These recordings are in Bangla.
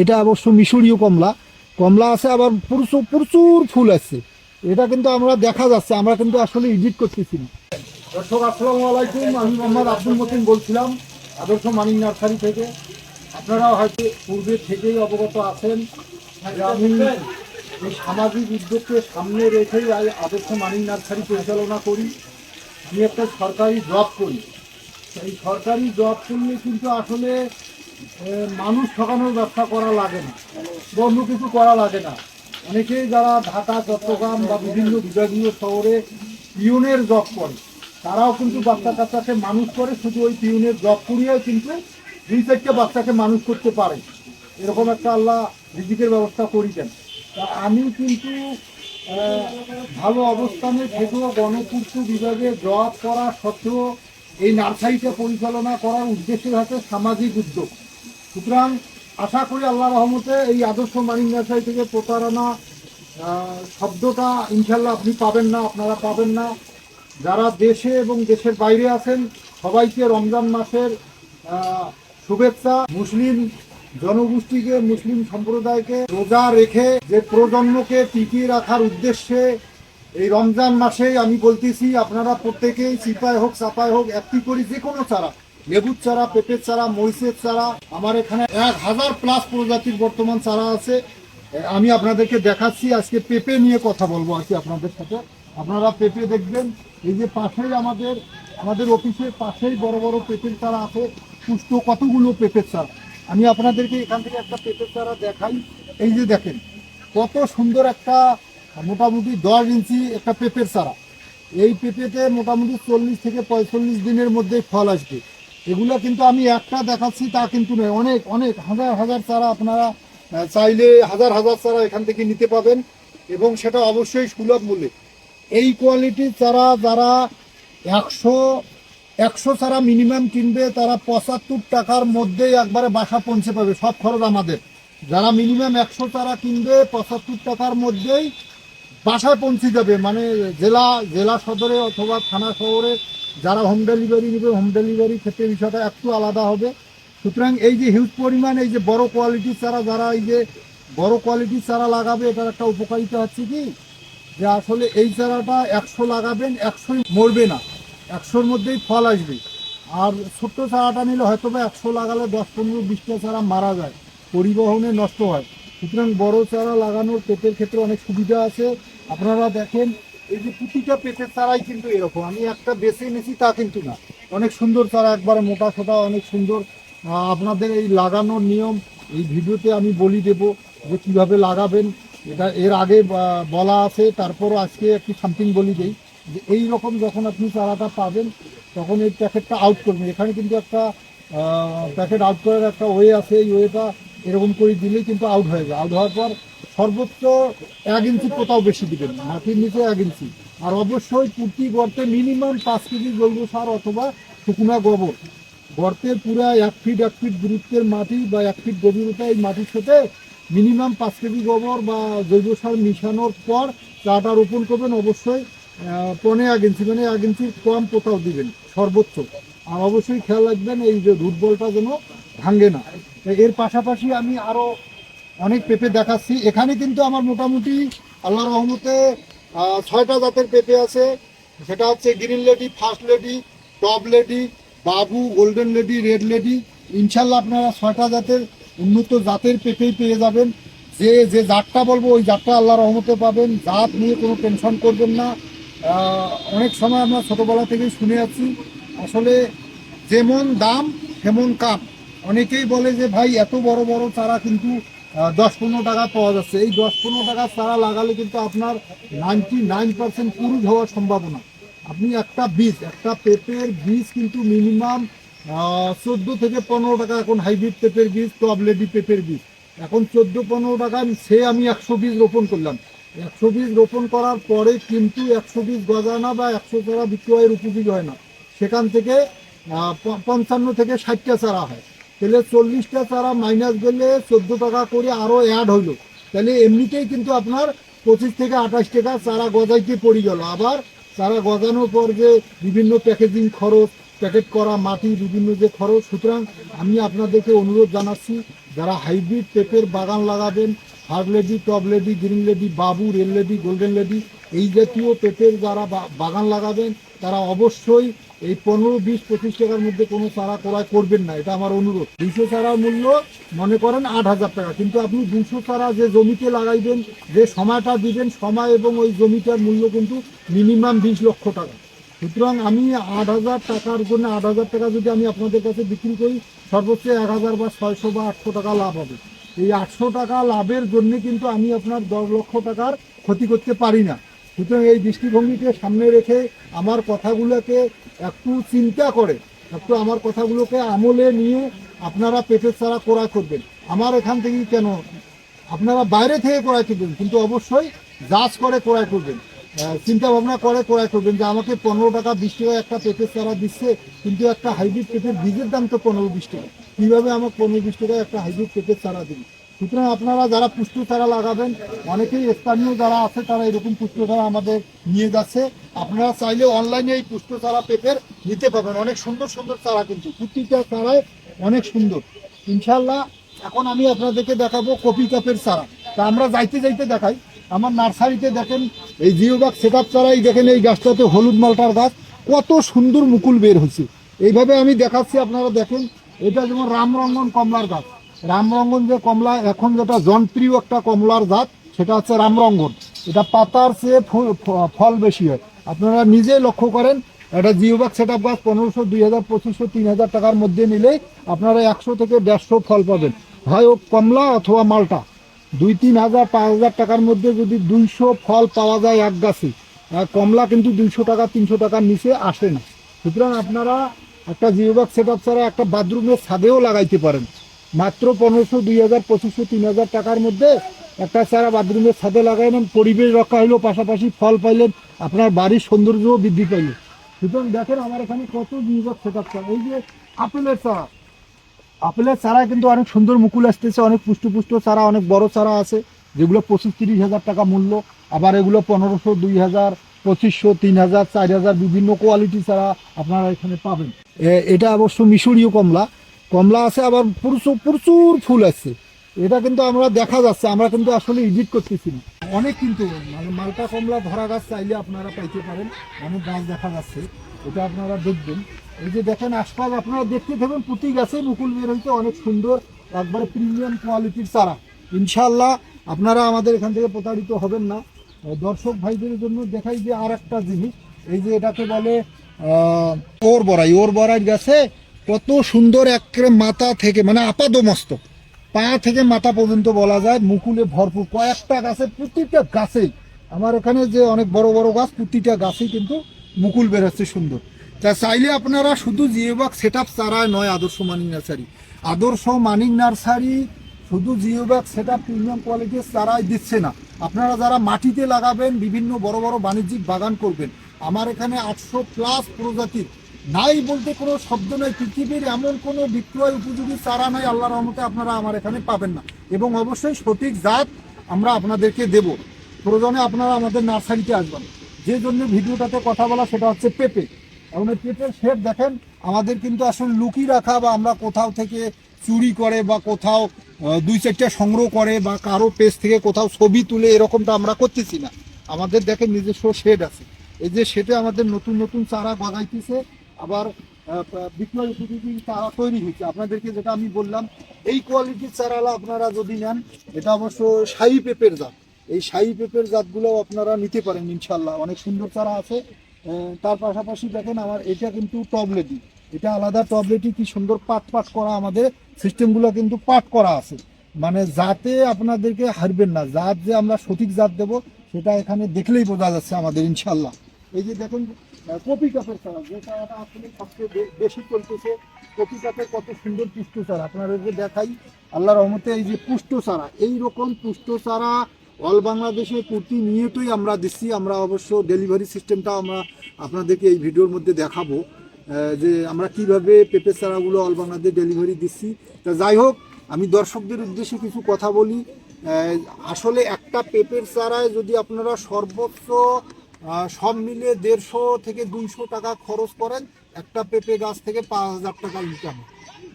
এটা অবশ্য মিশরীয় কমলা। কমলা আছে আবার প্রচুর প্রচুর ফুল আছে। এটা কিন্তু আমরা দেখা যাচ্ছে, আমরা কিন্তু আসলে এডিট করতেছি না। দর্শক, আসসালামু আলাইকুম। আমি মোহাম্মদ আব্দুল মতিন বলছিলাম, আদর্শ মানিক নার্সারি থেকে। আপনারা হয়তো পূর্বে থেকেই অবগত আছেন আমি এই সামাজিক উদ্যোগকে সামনে রেখেই আদর্শ মানিক নার্সারি পরিচালনা করি। আমি একটা সরকারি জব করি। এই সরকারি জব করলে কিন্তু আসলে মানুষ ঠকানোর ব্যবসা করা লাগে না। বা অন্য কিছু করা লাগে না। অনেকেই যারা ঢাকা, চট্টগ্রাম বা বিভিন্ন বিভাগীয় শহরে পিউনের জব করে, তারাও কিন্তু বাচ্চা কাচ্চাকে মানুষ করে, শুধু ওই পিউনের জব করিয়েও কিন্তু দুই চারটে বাচ্চাকে মানুষ করতে পারে। এরকম একটা আল্লাহ রিজিকের ব্যবস্থা করি দেন তা আমি কিন্তু ভালো অবস্থানে থেকেও গণপূর্ত বিভাগে জব করা সত্ত্বেও এই নার্সারিটা পরিচালনা করার উদ্দেশ্য হচ্ছে সামাজিক উদ্যোগ। সুতরাং আশা করি আল্লাহ রহমতে এই আদর্শ মানিক থেকে প্রতারণা শব্দটা ইনশাল্লাহ আপনি পাবেন না, আপনারা পাবেন না। যারা দেশে এবং দেশের বাইরে আছেন, সবাইকে রমজান মাসের শুভেচ্ছা। মুসলিম জনগোষ্ঠীকে, মুসলিম সম্প্রদায়কে রোজা রেখে যে প্রজন্মকে টিকিয়ে রাখার উদ্দেশ্যে এই রমজান মাসে আমি বলতেছি, আপনারা প্রত্যেকেই চিপায় হোক চাপায় হোক, একটি করি যে কোনো চারা। লেবুর চারা, পেঁপের চারা মরিচের চারা, আমার এখানে এক হাজার প্লাস প্রজাতির বর্তমান চারা আছে। আমি আপনাদেরকে দেখাচ্ছি, আজকে পেঁপে নিয়ে কথা বলব আর কি আপনাদের সাথে। আপনারা পেঁপে দেখবেন, এই যে পাশেই আমাদের আমাদের অফিসের পাশেই বড় বড় পেঁপের চারা আছে, পুষ্ট কতগুলো পেঁপের চারা। আমি আপনাদেরকে এখান থেকে একটা পেঁপের চারা দেখাই। এই যে দেখেন, কত সুন্দর একটা, মোটামুটি দশ ইঞ্চি একটা পেঁপের চারা। এই পেঁপেতে মোটামুটি চল্লিশ থেকে পঁয়তাল্লিশ দিনের মধ্যে ফল আসবে। এগুলো কিন্তু আমি একটা দেখাচ্ছি, তা কিন্তু নয়। অনেক অনেক, হাজার হাজার চারা আপনারা চাইলে হাজার হাজার চারা এখান থেকে নিতে পাবেন এবং সেটা অবশ্যই সুলভ মূল্যে। এই কোয়ালিটির চারা যারা একশো একশো চারা মিনিমাম কিনবে, তারা পঁচাত্তর টাকার মধ্যেই একবারে বাসা পৌঁছে পাবে, সব খরচ আমাদের। যারা মিনিমাম একশো চারা কিনবে, পঁচাত্তর টাকার মধ্যেই বাসায় পৌঁছে যাবে মানে জেলা জেলা সদরে অথবা থানা শহরে যারা হোম ডেলিভারি নেবে হোম ডেলিভারি ক্ষেত্রে বিষয়টা একটু আলাদা হবে। সুতরাং এই যে হিউজ পরিমাণ, এই যে বড় কোয়ালিটির চারা, যারা এই যে বড় কোয়ালিটির চারা লাগাবে, এটার একটা উপকারিতা হচ্ছে কি? যে আসলে এই চারাটা একশো লাগাবেন, একশোই মরবে না, একশোর মধ্যেই ফল আসবে। আর ছোট্ট চারাটা নিলে হয়তো বা একশো লাগালে দশ পনেরো, বিশটা চারা মারা যায়, পরিবহনে নষ্ট হয়। সুতরাং বড় চারা লাগানোর পেটের ক্ষেত্রে অনেক সুবিধা আছে। আপনারা দেখেন, এই যে প্রতিটা পেটের চারাই কিন্তু এরকম। আমি একটা বেছে এনেছি, তা কিন্তু না। অনেক সুন্দর চারা, একবারে মোটা সোটা, অনেক সুন্দর। আপনাদের এই লাগানোর নিয়ম, এই ভিডিওতে আমি বলি দেব যে কীভাবে লাগাবেন। এটা এর আগে বলা আছে, তারপরও আজকে একটি সামথিং বলি দেই, যে এই রকম যখন আপনি চারাটা পাবেন, তখন এই প্যাকেটটা আউট করবেন। এখানে কিন্তু একটা প্যাকেট আউট করার একটা ওয়ে আছে। এই ওয়েটা এরকম করে দিলেই কিন্তু আউট হয়ে যায়। আউট হওয়ার পর সর্বোচ্চ এক ইঞ্চি কোথাও বেশি দিবেন মাটির নিচে এক ইঞ্চি আর অবশ্যই প্রতি গর্তে মিনিমাম পাঁচ কেজি জৈব সার অথবা শুকনা গোবর। গর্তের পুরো এক ফিট এক ফিট দূরত্বের মাটি বা এক ফিট গভীরতা এই মাটির সাথে মিনিমাম পাঁচ কেজি গোবর বা জৈব সার মিশানোর পর চাটা রোপণ করবেন। অবশ্যই পনে এক ইঞ্চি মানে এক ইঞ্চির কম কোথাও দিবেন, সর্বোচ্চ। আর অবশ্যই খেয়াল রাখবেন এই যে রুট বলটা যেন ভাঙে না। এর পাশাপাশি আমি আরও অনেক পেঁপে দেখাচ্ছি। এখানে কিন্তু আমার মোটামুটি আল্লাহ রহমতে ছয়টা জাতের পেঁপে আছে। সেটা হচ্ছে green lady, first lady, top lady, Babu, golden lady, red lady. ইনশাল্লাহ আপনারা ছয়টা জাতের উন্নত জাতের পেঁপেই পেয়ে যাবেন। যে যে জাতটা বলব, ওই জাতটা আল্লাহ রহমতে পাবেন। জাত নিয়ে কোনো টেনশন করবেন না। অনেক সময় আমরা ছোটোবেলা থেকেই শুনে আছি, আসলে যেমন দাম, তেমন কাম অনেকেই বলে যে, ভাই, এত বড় বড় চারা কিন্তু দশ পনেরো টাকা পাওয়া যাচ্ছে। এই দশ পনেরো টাকার চারা লাগালে কিন্তু আপনার নাইনটি নাইন পার্সেন্ট পুরুষ হওয়ার সম্ভাবনা। আপনি একটা বীজ, একটা পেঁপের বীজ কিন্তু মিনিমাম চোদ্দ থেকে পনেরো টাকা এখন হাইব্রিড পেঁপের বীজ টবলেডি পেঁপের বীজ। এখন চোদ্দ পনেরো টাকা সে আমি একশো বীজ রোপণ করলাম। একশো বীজ রোপণ করার পরে কিন্তু একশো বীজ গজায় না বা একশো চারা বিক্রয়ের উপযোগী হয় না। সেখান থেকে পঞ্চান্ন থেকে ষাটটা চারা হয়। তাহলে চল্লিশটা চারা মাইনাস গেলে চোদ্দ টাকা করে আরও অ্যাড হইল। তাহলে এমনিতেই কিন্তু আপনার পঁচিশ থেকে আঠাশ টাকা চারা গজাইতে পড়ে গেল। আবার চারা গজানোর পর যে বিভিন্ন প্যাকেজিং খরচ প্যাকেট করা, মাটি, বিভিন্ন যে খরচ, সুতরাং আমি আপনাদেরকে অনুরোধ জানাচ্ছি, যারা হাইব্রিড পেঁপের বাগান লাগাবেন hard lady top lady green lady Babu red lady golden lady এই জাতীয় পেঁপের যারা বাগান লাগাবেন, তারা অবশ্যই এই পনেরো বিশ পঁচিশ টাকার মধ্যে কোনো চারা ক্রয় করবেন না, এটা আমার অনুরোধ। দুশো চারার মূল্য মনে করেন আট হাজার টাকা, কিন্তু আপনি দুশো চারা যে জমিতে লাগাইবেন, যে সময়টা দিবেন, সময় এবং ওই জমিটার মূল্য কিন্তু মিনিমাম বিশ লক্ষ টাকা। সুতরাং আমি আট হাজার টাকার জন্য আট হাজার টাকা যদি আমি আপনাদের কাছে বিক্রি করি, সর্বোচ্চ এক হাজার বা ছয়শো বা আটশো টাকা লাভ হবে। এই আটশো টাকা লাভের জন্য কিন্তু আমি আপনার দশ লক্ষ টাকার ক্ষতি করতে পারি না। সুতরাং এই দৃষ্টিভঙ্গিকে সামনে রেখে আমার কথাগুলোকে একটু চিন্তা করে, একটু আমার কথাগুলোকে আমলে নিয়ে আপনারা পেটের ছাড়া ক্রয় করবেন। আমার এখান থেকেই কেন, আপনারা বাইরে থেকে ক্রয় করবেন, কিন্তু অবশ্যই যাচ করে ক্রয় করবেন। চিন্তা ভাবনা করে ক্রয় করবেন যে আমাকে পনেরো টাকা, বিশ টাকা একটা পেঁপের চারা দিচ্ছে, কিন্তু একটা হাইব্রিড পেঁপের বীজের দাম তো পনেরো, বিশ টাকা। কীভাবে আমার পনেরো, বিশ টাকা একটা হাইব্রিড পেঁপের চারা দিন সুতরাং আপনারা যারা পুষ্ট চারা লাগাবেন, অনেকেই স্থানীয় যারা আছে তারা এরকম পুষ্ট চারা আমাদের নিয়ে যাচ্ছে। আপনারা চাইলে অনলাইনে এই পুষ্ট চারা পেঁপের নিতে পাবেন অনেক সুন্দর সুন্দর চারা কিন্তু, প্রতিটা চারায় অনেক সুন্দর। ইনশাল্লাহ এখন আমি আপনাদেরকে দেখাবো কপি কাপের চারা। তা আমরা যাইতে যাইতে দেখাই। আমার নার্সারিতে দেখেন, এই জিওবাগ সেট আপ চারাই দেখেন, এই গাছটাতে হলুদ মালটার গাছ, কত সুন্দর মুকুল বের হয়েছে এইভাবে আমি দেখাচ্ছি, আপনারা দেখেন। এটা যেমন রামরঙ্গন কমলার গাছ। রামরঙ্গন যে কমলা, এখন যেটা জনপ্রিয় একটা কমলার জাত, সেটা হচ্ছে রামরঙ্গন। এটা পাতার চেয়ে ফুল বেশি হয়। আপনারা নিজে লক্ষ্য করেন একটা জিওবাগ সেট আপ গাছ পনেরোশো দুই হাজার পঁচিশশো তিন হাজার টাকার মধ্যে নিলে আপনারা একশো থেকে দেড়শো ফল পাবেন। হয় ও কমলা অথবা মালটা, দুই তিন হাজার পাঁচ হাজার টাকার মধ্যে যদি দুইশো ফল পাওয়া যায় এক গাছে কমলা কিন্তু দুইশো টাকা, তিনশো টাকার নিচে আসে না। সুতরাং আপনারা একটা জিওবাগ সেট আপ ছাড়া একটা বাথরুমের ছাদেও লাগাইতে পারেন। মাত্র পনেরোশো, দুই হাজার, পঁচিশশো, তিন হাজার টাকার মধ্যে একটা চারা বাথরুমের ছাদে লাগাইলেন, পরিবেশ রক্ষা হইল, পাশাপাশি ফল পাইলেন, আপনার বাড়ির সৌন্দর্যও বৃদ্ধি পাইল। সুতরাং দেখেন আমার এখানে কত আপ চারা এই যে আপেলের চারা আপেলের চারা কিন্তু অনেক সুন্দর মুকুল আসতেছে, অনেক পুষ্ট চারা, অনেক বড় চারা আছে, যেগুলো পঁচিশ, তিরিশ হাজার টাকা মূল্য। আবার এগুলো পনেরোশো, দুই হাজার, পঁচিশশো, তিন হাজার, চার হাজার বিভিন্ন কোয়ালিটি চারা আপনারা এখানে পাবেন। এটা অবশ্য মিশরীয় কমলা কমলা আছে, আবার প্রচুর প্রচুর ফুল আছে। এটা কিন্তু আমরা দেখা যাচ্ছে, আমরা কিন্তু আসলে এডিট করতেছি না। অনেক কিন্তু মানে মালটা কমলা ধরা গাছ চাইলে আপনারা পাইতে পারেন অনেক গাছ দেখা যাচ্ছে, এটা আপনারা দেখবেন। এই যে দেখেন আশপাশ, আপনারা দেখতে থাকবেন প্রতি গাছে মুকুল বের হইতে অনেক সুন্দর, একবারে প্রিমিয়াম কোয়ালিটির চারা। ইনশাল্লাহ আপনারা আমাদের এখান থেকে প্রতারিত হবেন না। দর্শক ভাইদের জন্য দেখাই যে আর একটা জিনিস, এই যে এটাকে বলে ওর বড়াই ওর বড়াই গাছে কত সুন্দর একেবারে মাথা থেকে মানে আপাদমস্তক। পা থেকে মাথা পর্যন্ত বলা যায়, মুকুলে ভরপুর। কয়েকটা গাছে, প্রতিটা গাছেই, আমার এখানে যে অনেক বড় বড় গাছ, প্রতিটা গাছেই কিন্তু মুকুল বের হচ্ছে সুন্দর। তা চাইলে আপনারা শুধু জিওবাগ সেট আপ চারায় নয়, আদর্শ মানিক নার্সারি। আদর্শ মানিক নার্সারি শুধু জিওব্যাগ সেটা প্রিমিয়াম কোয়ালিটির চারাই দিচ্ছে না। আপনারা যারা মাটিতে লাগাবেন, বিভিন্ন বড় বড় বাণিজ্যিক বাগান করবেন, আমার এখানে আটশো প্লাস প্রজাতির নাই বলতে কোনো শব্দ নয় পৃথিবীর এমন কোনো বিক্রয় উপযোগী চারা নয় আল্লাহর রহমতে আপনারা আমার এখানে পাবেন না। এবং অবশ্যই সঠিক জাত আমরা আপনাদেরকে দেব। প্রয়োজনে আপনারা আমাদের নার্সারিতে আসবেন। যে জন্য ভিডিওটাতে কথা বলা সেটা হচ্ছে পেঁপে। এখন এই পেঁপের শেড দেখেন, আমাদের কিন্তু আসলে লুকিয়ে রাখা বা আমরা কোথাও থেকে চুরি করে বা কোথাও দুই চারটা সংগ্রহ করে বা কারও পেজ থেকে কোথাও ছবি তুলে এরকমটা আমরা করতেছি না। আমাদের দেখেন নিজস্ব শেড আছে। এই যে শেডে আমাদের নতুন নতুন চারা বাগাইতেছে আবার বিক্রয় উপযোগী চারা তৈরি হয়েছে। আপনাদেরকে যেটা আমি বললাম, এই কোয়ালিটির চারালা আপনারা যদি নেন, এটা অবশ্য শাহী পেঁপের জাত। এই শাহী পেঁপের জাতগুলো আপনারা নিতে পারেন ইনশাল্লাহ অনেক সুন্দর চারা আছে। তার পাশাপাশি দেখেন, আমার এটা কিন্তু টবলেটি। এটা আলাদা টবলেটি, কি সুন্দর পাট পাট করা আমাদের সিস্টেমগুলো কিন্তু পাট করা আছে। মানে জাতে আপনাদেরকে হারবেন না জাত যে আমরা সঠিক জাত দেব, সেটা এখানে দেখলেই বোঝা যাচ্ছে আমাদের ইনশাল্লাহ এই যে দেখেন কপি কাপের চারা যে চারাটা আসলে সবচেয়ে বেশি চলতেছে। কপি কাপের কত সুন্দর পুষ্ট চারা। আপনাদেরকে দেখাই আল্লাহ রহমতে এই যে পুষ্ট চারা, এই রকম পুষ্ট চারা অল বাংলাদেশে প্রতিনিয়তই আমরা দিচ্ছি। আমরা অবশ্য ডেলিভারি সিস্টেমটা আমরা আপনাদেরকে এই ভিডিওর মধ্যে দেখাবো যে আমরা কীভাবে পেঁপে চারাগুলো অল বাংলাদেশ ডেলিভারি দিচ্ছি। তা যাই হোক, আমি দর্শকদের উদ্দেশ্যে কিছু কথা বলি। আসলে একটা পেঁপের চারায় যদি আপনারা সর্বোচ্চ সব মিলিয়ে দেড়শো থেকে দুইশো টাকা খরচ করেন একটা পেঁপে গাছ থেকে পাঁচ হাজার টাকা ইনকাম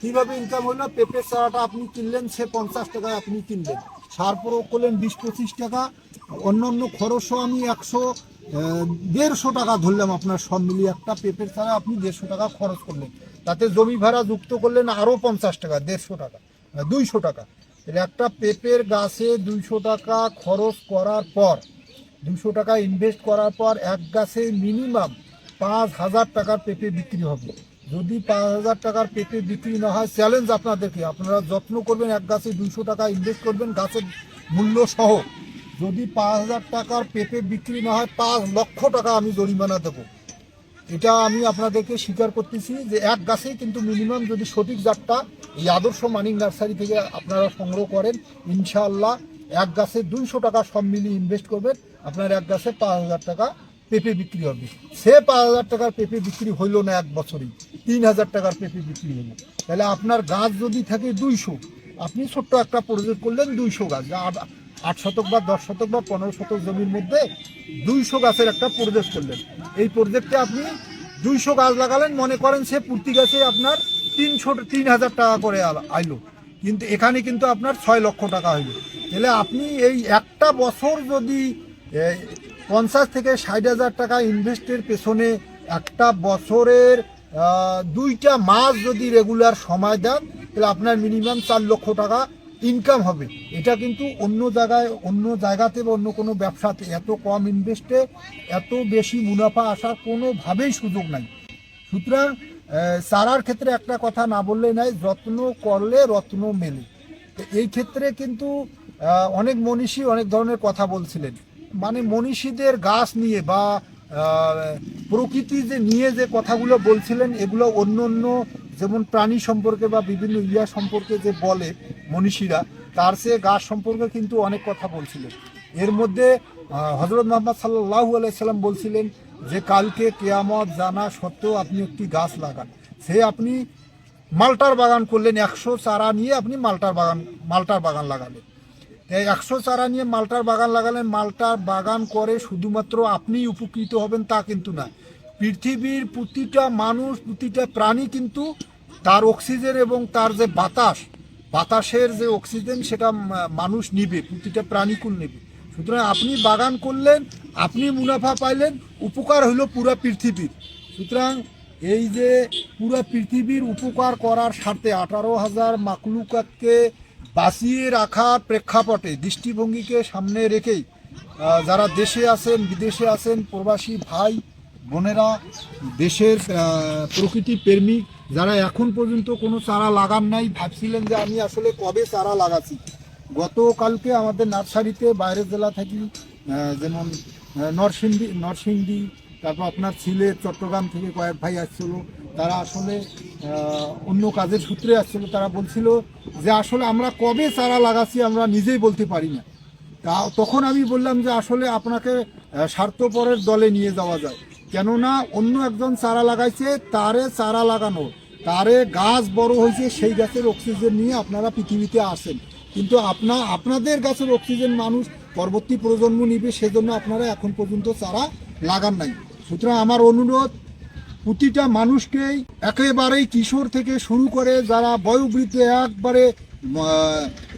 কীভাবে ইনকাম হলো? পেঁপের চারাটা আপনি কিনলেন, সে পঞ্চাশ টাকায় আপনি কিনলেন। সার প্রয়োগ করলেন বিশ পঁচিশ টাকা। অন্য অন্য খরচও আমি একশো দেড়শো টাকা ধরলাম আপনার সব মিলিয়ে একটা পেঁপের চারা আপনি দেড়শো টাকা খরচ করলেন। তাতে জমি ভাড়া যুক্ত করলেন আরও পঞ্চাশ টাকা, দেড়শো টাকা, দুইশো টাকা। একটা পেঁপের গাছে দুইশো টাকা খরচ করার পর দুশো টাকা ইনভেস্ট করার পর এক গাছে মিনিমাম পাঁচ হাজার টাকার পেঁপে বিক্রি হবে। যদি পাঁচ হাজার টাকার পেঁপে বিক্রি না হয় চ্যালেঞ্জ আপনাদেরকে। আপনারা যত্ন করবেন, এক গাছে দুশো টাকা ইনভেস্ট করবেন, গাছের মূল্য সহ। যদি পাঁচ হাজার টাকার পেঁপে বিক্রি না হয়, পাঁচ লক্ষ টাকা আমি জরিমানা দেবো। এটা আমি আপনাদেরকে স্বীকার করতেছি যে এক গাছেই কিন্তু মিনিমাম যদি সঠিক জাতটা এই আদর্শ মানিক নার্সারি থেকে আপনারা সংগ্রহ করেন, ইনশাআল্লাহ এক গাছে দুইশো টাকা সব মিলিয়ে ইনভেস্ট করবেন। আপনার এক গাছে পাঁচ হাজার টাকা পেঁপে বিক্রি হবে। সে পাঁচ হাজার টাকার পেঁপে বিক্রি হইল না এক বছরেই। তিন হাজার টাকার পেঁপে বিক্রি হলো তাহলে আপনার গাছ যদি থাকে দুইশো, আপনি ছোট্ট একটা প্রজেক্ট করলেন দুইশো গাছ। আট শতক বা দশ শতক বা পনেরো শতক জমির মধ্যে দুইশো গাছের একটা প্রজেক্ট করলেন। এই প্রজেক্টে আপনি দুইশো গাছ লাগালেন, মনে করেন সে প্রতি গাছে আপনার তিনশো, তিন হাজার টাকা করে আইলো। কিন্তু এখানে কিন্তু আপনার ছয় লক্ষ টাকা হইল। তাহলে আপনি এই একটা বছর যদি পঞ্চাশ থেকে ষাট হাজার টাকা ইনভেস্টের পেছনে একটা বছরের দুইটা মাস যদি রেগুলার সময় দেন, তাহলে আপনার মিনিমাম চার লক্ষ টাকা ইনকাম হবে। এটা কিন্তু অন্য জায়গায়, অন্য জায়গাতে বা অন্য কোনো ব্যবসাতে এত কম ইনভেস্টে এত বেশি মুনাফা আসার কোনোভাবেই সুযোগ নাই। সুতরাং চারার ক্ষেত্রে একটা কথা না বললে নাই, যত্ন করলে রত্ন মেলে। তো এই ক্ষেত্রে কিন্তু অনেক মনীষী অনেক ধরনের কথা বলছিলেন। মানে মনীষীদের গাছ নিয়ে বা প্রকৃতি যে নিয়ে যে কথাগুলো বলছিলেন, এগুলো অন্য অন্য যেমন প্রাণী সম্পর্কে বা বিভিন্ন ইয়া সম্পর্কে যে বলে মনীষীরা, তার সে গাছ সম্পর্কে কিন্তু অনেক কথা বলছিলেন। এর মধ্যে হজরত মোহাম্মদ সাল্লাহু আলাইসাল্লাম বলছিলেন যে কালকে কেয়ামত জানা সত্ত্বেও আপনি একটি গাছ লাগান। সে আপনি মালটার বাগান করলেন, একশো চারা নিয়ে আপনি মালটার বাগান মালটার বাগান লাগালেন। এই একশো চারা নিয়ে মালটার বাগান লাগালেন, মালটার বাগান করে শুধুমাত্র আপনিই উপকৃত হবেন তা কিন্তু না। পৃথিবীর প্রতিটা মানুষ, প্রতিটা প্রাণী কিন্তু তার অক্সিজেন এবং তার যে বাতাস, বাতাসের যে অক্সিজেন সেটা মানুষ নিবে, প্রতিটা প্রাণীকুল নেবে। সুতরাং আপনি বাগান করলেন, আপনি মুনাফা পাইলেন, উপকার হইল পুরা পৃথিবীর। সুতরাং এই যে পুরা পৃথিবীর উপকার করার স্বার্থে আঠারো হাজার মাকলুকাতকে বাঁচিয়ে রাখার প্রেক্ষাপটে, দৃষ্টিভঙ্গিকে সামনে রেখেই যারা দেশে আছেন, বিদেশে আছেন, প্রবাসী ভাই, বোনেরা, দেশের প্রকৃতি প্রেমিক, যারা এখন পর্যন্ত কোনো চারা লাগান নাই, ভাবছিলেন যে আমি আসলে কবে চারা লাগাচ্ছি। গতকালকে আমাদের নার্সারিতে বাইরের জেলা থেকে যেমন নরসিংদী নরসিংদী, তারপর আপনার সিলেট, চট্টগ্রাম থেকে কয়েক ভাই আসছিল। তারা আসলে অন্য কাজের সূত্রে আসছিল। তারা বলছিল যে আসলে আমরা কবে চারা লাগাচ্ছি আমরা নিজেই বলতে পারি না। তা তখন আমি বললাম যে আসলে আপনাকে স্বার্থপরের দলে নিয়ে যাওয়া যায়। কেননা অন্য একজন চারা লাগাইছে, তারে চারা লাগানো, তারে গাছ বড় হয়েছে, সেই গাছের অক্সিজেন নিয়ে আপনারা পৃথিবীতে আসেন। কিন্তু আপনা, আপনাদের গাছের অক্সিজেন মানুষ পরবর্তী প্রজন্ম নিবে, সেজন্য আপনারা এখন পর্যন্ত চারা লাগান নাই। সুতরাং আমার অনুরোধ, প্রতিটা মানুষকেই একেবারেই কিশোর থেকে শুরু করে যারা বয়োবৃদ্ধ একবারে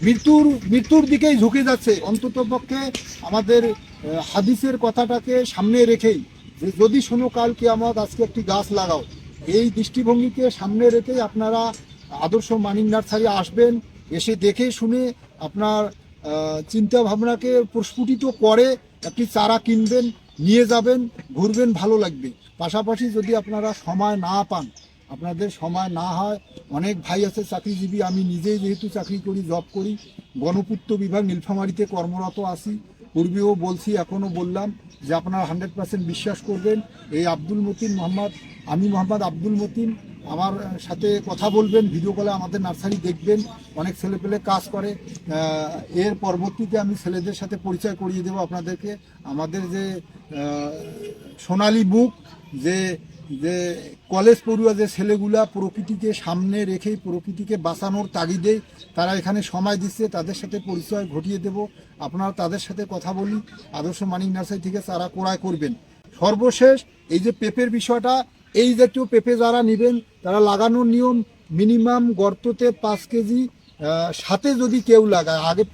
মৃত্যুর মৃত্যুর দিকেই ঝুঁকে যাচ্ছে, অন্তত পক্ষে আমাদের হাদিসের কথাটাকে সামনে রেখেই, যে যদি শোনো কাল কি আমার আজকে একটি গাছ লাগাও। এই দৃষ্টিভঙ্গিকে সামনে রেখেই আপনারা আদর্শ মানিক নার্সারি আসবেন। এসে দেখে শুনে আপনার চিন্তা ভাবনাকে প্রস্ফুটিত করে একটি চারা কিনবেন, নিয়ে যাবেন, ঘুরবেন, ভালো লাগবে। পাশাপাশি যদি আপনারা সময় না পান, আপনাদের সময় না হয়, অনেক ভাই আছে চাকরিজীবী, আমি নিজেই যেহেতু চাকরি করি, জব করি, গণপূর্ত বিভাগ, নীলফামারিতে কর্মরত আছি। পূর্বেও বলছি, এখনও বললাম যে আপনারা হান্ড্রেড পার্সেন্ট বিশ্বাস করবেন। এই আব্দুল মতিন মোহাম্মদ, আমি মোহাম্মদ আব্দুল মতিন আমার সাথে কথা বলবেন ভিডিও কলে আমাদের নার্সারি দেখবেন, অনেক ছেলে পেলে কাজ করে। এর পরবর্তীতে আমি ছেলেদের সাথে পরিচয় করিয়ে দেবো আপনাদেরকে। আমাদের যে সোনালি বুক, যে যে কলেজ পড়ুয়া যে ছেলেগুলা প্রকৃতিকে সামনে রেখেই প্রকৃতিকে বাঁচানোর তাগিদেই তারা এখানে সময় দিচ্ছে, তাদের সাথে পরিচয় ঘটিয়ে দেব। আপনারা তাদের সাথে কথা বলি। আদর্শ মানিক নার্সারি থেকে তারা ক্রয় করবেন। সর্বশেষ এই যে পেপের বিষয়টা এই জাতীয় পেঁপে যারা নেবেন, তারা লাগানোর নিয়ম মিনিমাম গর্ততে পাঁচ কেজি সাথে যদি কেউ লাগায়, আগে